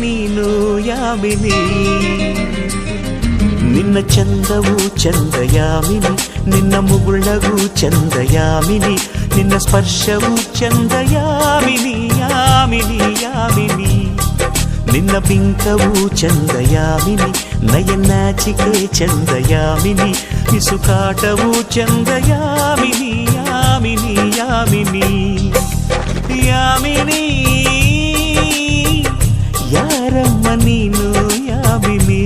ನೀನು ಯಾಮಿನಿ ನಿನ್ನ ಚಂದವು ಚಂದ ಯಾಮಿನಿ ನಿನ್ನ ಮುಗುಳವು ಚಂದ ಯಾಮಿನಿ ನಿನ್ನ ಸ್ಪರ್ಶವು ಚಂದ ಯಾಮಿನಿ ಯಾಮಿನಿ ಯಾಮಿನಿ ನಿನ್ನ ಬಿಂಕವು ಚಂದ ಯಾಮಿನಿ ನಯನಾಚಿಕೆ ಚಂದ ಯಾಮಿನಿ ಇಸುಕಾಟವು ಚಂದ ಯಾಮಿನಿ ಯಾಮಿನಿ ಯಾಮಿನಿ ಯಾಮಿನಿ మనీ నీను యాబిని